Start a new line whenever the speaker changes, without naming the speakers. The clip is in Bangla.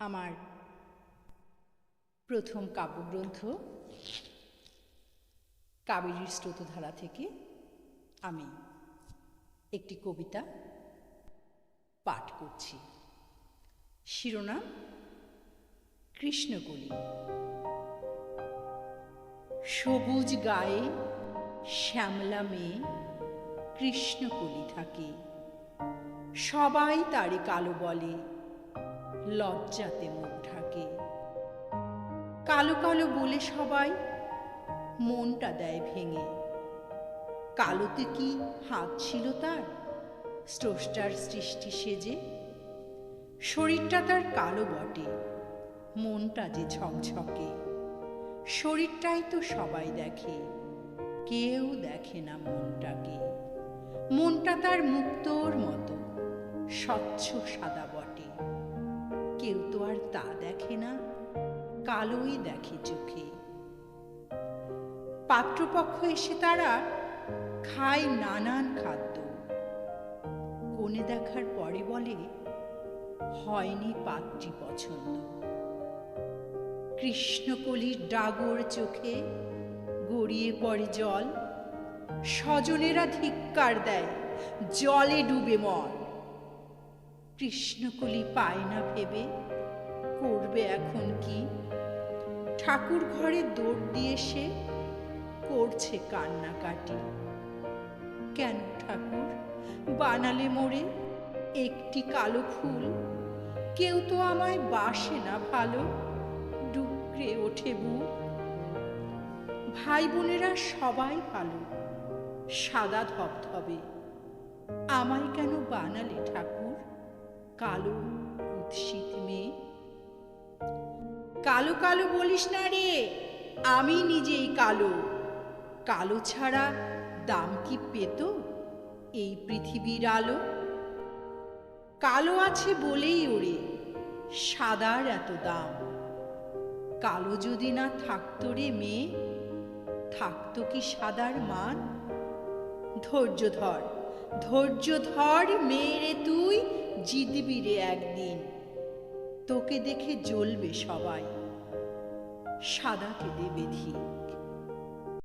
আমার প্রথম কাব্যগ্রন্থ কাবেরীর স্রোতধারা থেকে আমি একটি কবিতা পাঠ করছি। শিরোনাম কৃষ্ণকলি। সবুজ গায়ে শ্যামলা মেয়ে কৃষ্ণকলি থাকে। সবাই তারে কালো বলে লজ্জাতে মুখ ঢাকে কালো কালো বলে সবাই মনটা দেয় ভেঙে। কালোতে কি হাত ছিল তার? স্রষ্টার সৃষ্টি সেজে। শরীরটা তার কালো বটে, মনটা যে ঝকঝকে শরীরটাই তো সবাই দেখে, কেউ দেখে না মনটাকে। মনটা তার মুক্তোর মতো, স্বচ্ছ সাদা বটে। কেউ তো আর তা দেখে না, কালোই দেখে চোখে। পাত্রপক্ষ এসে তারা খায় নানান খাদ্য। কোণে দেখার পরে বলে, হয়নি পাত্রী পছন্দ। কৃষ্ণকলির ডাগর চোখে গড়িয়ে পড়ে জল। স্বজনেরা ধিক্কার দেয়, জলে ডুবে মর কৃষ্ণকলি পায় না ভেবে। করবে এখন কি? ঠাকুর ঘরে দৌড় দিয়ে সে করছে কান্নাকাটি। কেন ঠাকুর? বানালে মোড়ে একটি কালো ফুল। কেউ তো আমায় বাসে না ভালো, ডুকরে ওঠে বুক। ভাই বোনেরা সবাই ভালো, সাদা ধবধবে আমায় কেন ঠাকুর কালো উৎসিত মেয়ে। কালো কালো বলিস না রে, আমি নিজেই কালো। কালো ছাড়া দাম কি পেত এই পৃথিবীর আলো? কালো আছে বলেই ওরে, সাদার এত দাম। কালো যদি না থাকতো রে মেয়ে, থাকতো কি সাদার মান? ধৈর্য ধর। ধৈর্য ধর মেয়েরে তুই জিতবি রে একদিন। তোকে দেখে জ্বলবে সবাই সাদাকে দেবে বেধি